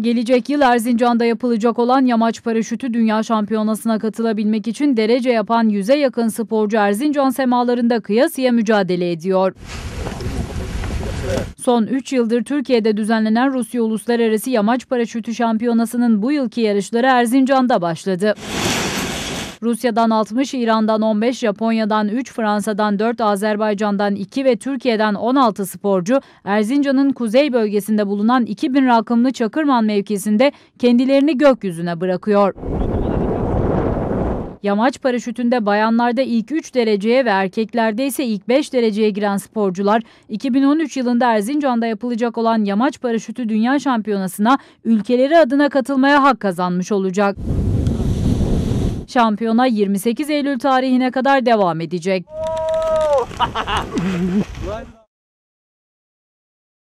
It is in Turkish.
Gelecek yıl Erzincan'da yapılacak olan yamaç paraşütü dünya şampiyonasına katılabilmek için derece yapan yüze yakın sporcu Erzincan semalarında kıyasıya mücadele ediyor. Son 3 yıldır Türkiye'de düzenlenen Rusya Uluslararası Yamaç Paraşütü Şampiyonası'nın bu yılki yarışları Erzincan'da başladı. Rusya'dan 60, İran'dan 15, Japonya'dan 3, Fransa'dan 4, Azerbaycan'dan 2 ve Türkiye'den 16 sporcu Erzincan'ın kuzey bölgesinde bulunan 2000 rakımlı Çakırman mevkisinde kendilerini gökyüzüne bırakıyor. Yamaç paraşütünde bayanlarda ilk 3 dereceye ve erkeklerde ise ilk 5 dereceye giren sporcular 2013 yılında Erzincan'da yapılacak olan yamaç paraşütü dünya şampiyonasına ülkeleri adına katılmaya hak kazanmış olacak. Şampiyona 28 Eylül tarihine kadar devam edecek.